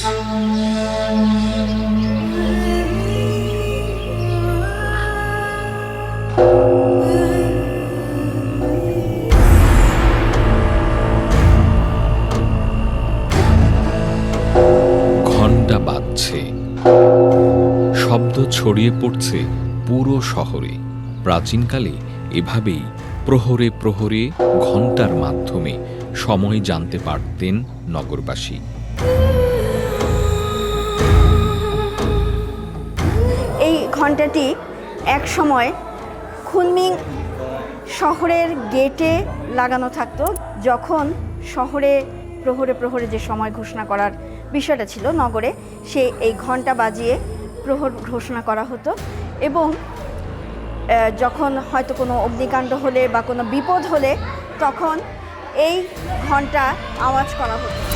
ঘণ্টা বাজছে। শব্দ ছড়িয়ে পড়ছে পুরো শহরে। প্রাচীনকালে এভাবেই প্রহরে প্রহরে ঘণ্টার মাধ্যমে সময় জানতে পারতেন নগরবাসী। এই ঘণ্টাটি এক সময় খুনমিং শহরের গেটে লাগানো থাকতো, যখন শহরে প্রহরে প্রহরে যে সময় ঘোষণা করার বিষয়টা ছিল নগরে, সে এই ঘণ্টা বাজিয়ে প্রহর ঘোষণা করা হতো এবং যখন হয়তো কোনো অগ্নিকাণ্ড হলে বা কোনো বিপদ হলে, তখন এই ঘণ্টা আওয়াজ করা হতো।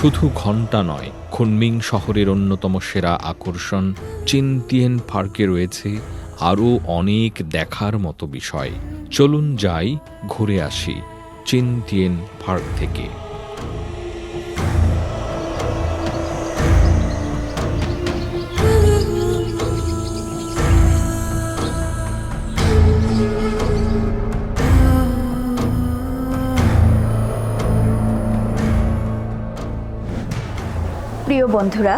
শুধু ঘণ্টা নয়, খুনমিং শহরের অন্যতম সেরা আকর্ষণ চিনতিয়েন পার্কে রয়েছে আরও অনেক দেখার মতো বিষয়। চলুন যাই, ঘুরে আসি চিনতিয়েন পার্ক থেকে। প্রিয় বন্ধুরা,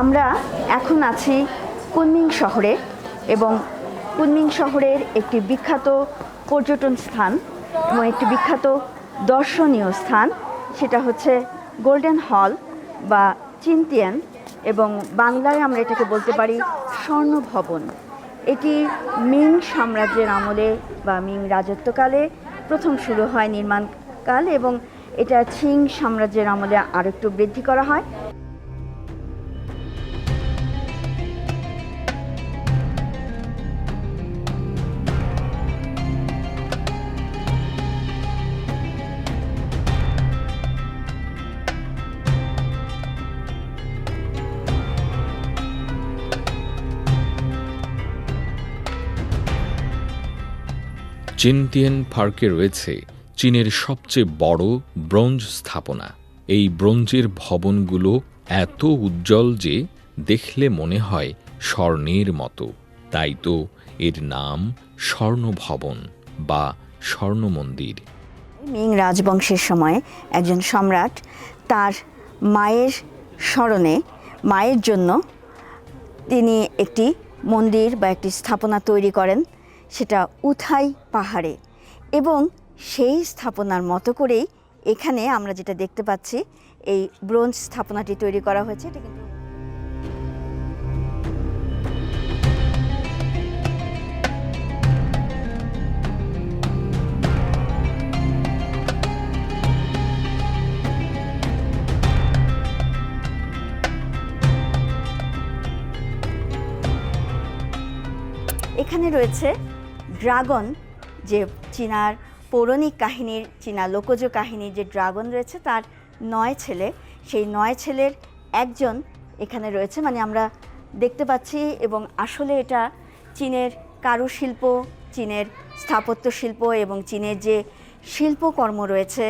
আমরা এখন আছি কুনমিং শহরে এবং কুনমিং শহরের একটি বিখ্যাত পর্যটন স্থান এবং একটি বিখ্যাত দর্শনীয় স্থান। সেটা হচ্ছে গোল্ডেন হল বা চিন্তিয়ান এবং বাংলায় আমরা এটাকে বলতে পারি স্বর্ণ ভবন এটি মিং সাম্রাজ্যের আমলে বা মিং রাজত্বকালে প্রথম শুরু হয় নির্মাণকাল এবং এটা ছিং সাম্রাজ্যের আমলে আরেকটু বৃদ্ধি করা হয়। চিনতিয়েন পার্কে রয়েছে চীনের সবচেয়ে বড় ব্রোঞ্জ স্থাপনা। এই ব্রোঞ্জের ভবনগুলো এত উজ্জ্বল যে দেখলে মনে হয় স্বর্ণের মতো। তাই তো এর নাম স্বর্ণভবন বা স্বর্ণ মন্দির মিং রাজবংশের সময় একজন সম্রাট তার মায়ের স্মরণে, মায়ের জন্য তিনি একটি মন্দির বা একটি স্থাপনা তৈরি করেন। সেটা উথাই পাহাড়ে। এবং সেই স্থাপনার মতো করেই এখানে আমরা যেটা দেখতে পাচ্ছি, এই ব্রোঞ্জ স্থাপনাটি তৈরি করা হয়েছে। এটা কিন্তু এখানে রয়েছে ড্রাগন, যে চীনার পৌরাণিক কাহিনীর, চীনা লোকজ কাহিনীর যে ড্রাগন রয়েছে, তার নয় ছেলে। সেই নয় ছেলের একজন এখানে রয়েছে মানে আমরা দেখতে পাচ্ছি এবং আসলে এটা চীনের কারুশিল্প, চীনের স্থাপত্য শিল্প এবং চীনের যে শিল্পকর্ম রয়েছে,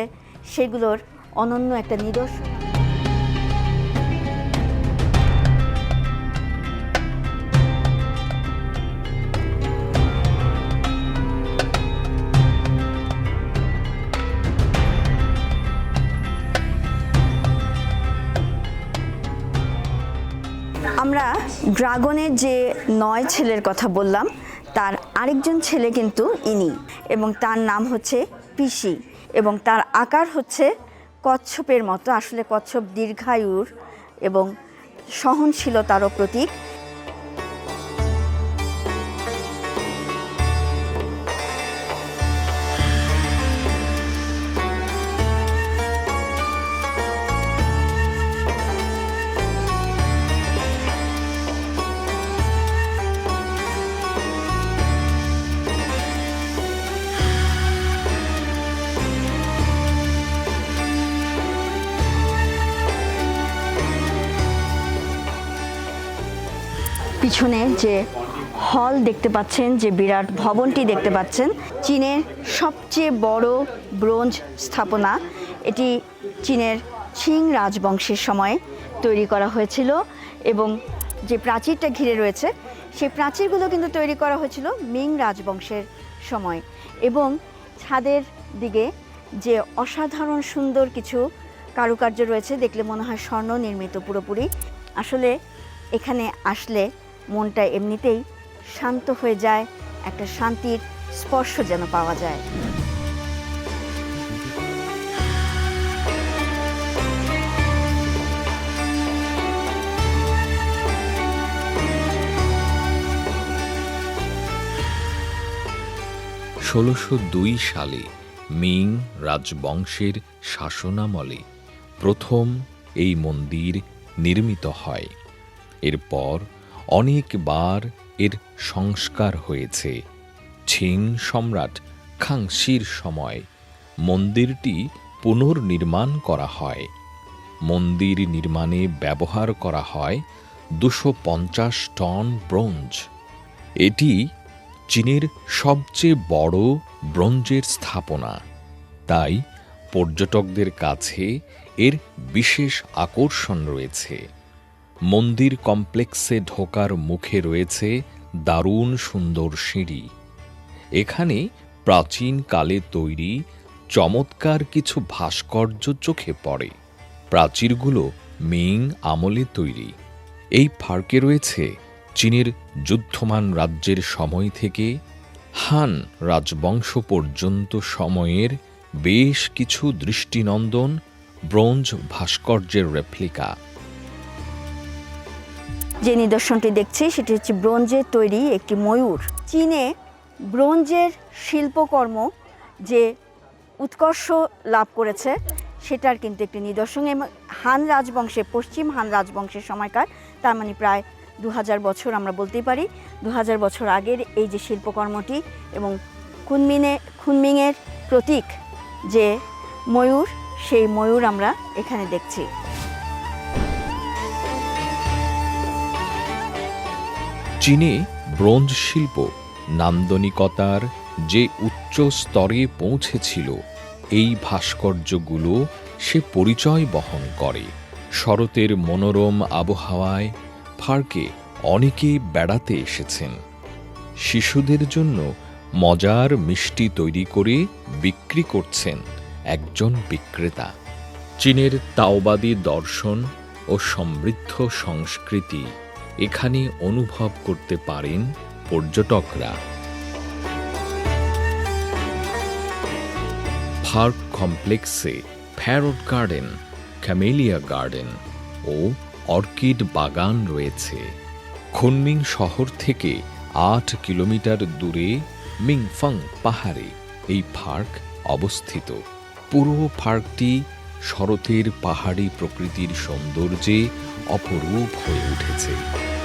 সেগুলোর অনন্য একটা নিদর্শন। আমরা ড্রাগনের যে নয় ছেলের কথা বললাম, তার আরেকজন ছেলে কিন্তু ইনি এবং তার নাম হচ্ছে পিসি এবং তার আকার হচ্ছে কচ্ছপের মতো। আসলে কচ্ছপ দীর্ঘায়ুর এবং সহনশীলতারও প্রতীক। পিছনে যে হল দেখতে পাচ্ছেন, যে বিরাট ভবনটি দেখতে পাচ্ছেন, চীনের সবচেয়ে বড় ব্রোঞ্জ স্থাপনা। এটি চীনের চিং রাজবংশের সময় তৈরি করা হয়েছিল এবং যে প্রাচীরটা ঘিরে রয়েছে, সেই প্রাচীরগুলো কিন্তু তৈরি করা হয়েছিল মিং রাজবংশের সময় এবং ছাদের দিকে যে অসাধারণ সুন্দর কিছু কারুকার্য রয়েছে, দেখলে মনে হয় স্বর্ণ নির্মিত পুরোপুরি। আসলে এখানে আসলে মনটা এমনিতেই শান্ত হয়ে যায়, একটা শান্তির স্পর্শ যেন পাওয়া যায়। ষোলোশো দুই সালে মিং রাজবংশের শাসনামলে প্রথম এই মন্দির নির্মিত হয়। এরপর অনেকবার এর সংস্কার হয়েছে। ছিং সম্রাট খাংশির সময় মন্দিরটি পুনর্নির্মাণ করা হয়। মন্দির নির্মাণে ব্যবহার করা হয় দুশো পঞ্চাশ টন ব্রোঞ্জ। এটি চীনের সবচেয়ে বড় ব্রোঞ্জের স্থাপনা। তাই পর্যটকদের কাছে এর বিশেষ আকর্ষণ রয়েছে। মন্দির কমপ্লেক্সে ঢোকার মুখে রয়েছে দারুণ সুন্দর সিঁড়ি। এখানে প্রাচীনকালে তৈরি চমৎকার কিছু ভাস্কর্য চোখে পড়ে। প্রাচীরগুলো মিং আমলে তৈরি। এই পার্কে রয়েছে চীনের যুদ্ধমান রাজ্যের সময় থেকে হান রাজবংশ পর্যন্ত সময়ের বেশ কিছু দৃষ্টিনন্দন ব্রোঞ্জ ভাস্কর্যের রেপ্লিকা যে নিদর্শনটি দেখছি, সেটি হচ্ছে ব্রোঞ্জের তৈরি একটি ময়ূর। চীনে ব্রোঞ্জের শিল্পকর্ম যে উৎকর্ষ লাভ করেছে, সেটার কিন্তু একটি নিদর্শন। এবং হান রাজবংশে পশ্চিম হান রাজবংশের সময়কার, তার মানে প্রায় দু হাজার বছর আমরা বলতেই পারি। দু হাজার বছর আগের এই যে শিল্পকর্মটি এবং খুনমিনে, খুনমিংয়ের প্রতীক যে ময়ূর, সেই ময়ূর আমরা এখানে দেখছি। চীনে ব্রোঞ্জ শিল্প, নান্দনিকতার যে উচ্চ স্তরে পৌঁছেছিল, এই ভাস্কর্যগুলো সে পরিচয় বহন করে। শরতের মনোরম আবহাওয়ায় পার্কে অনেকে বেড়াতে এসেছেন। শিশুদের জন্য মজার মিষ্টি তৈরি করে বিক্রি করছেন একজন বিক্রেতা। চীনের তাওবাদী দর্শন ও সমৃদ্ধ সংস্কৃতি এখানে অনুভব করতে পারেন পর্যটকরা। পার্ক কমপ্লেক্সে প্যারট গার্ডেন, ক্যামেলিয়া গার্ডেন ও অর্কিড বাগান রয়েছে। খুনমিং শহর থেকে আট কিলোমিটার দূরে মিংফং পাহাড়ে এই পার্ক অবস্থিত। পুরো পার্কটি শরতের পাহাড়ি প্রকৃতির সৌন্দর্যে অপরূপ হয়ে উঠেছে।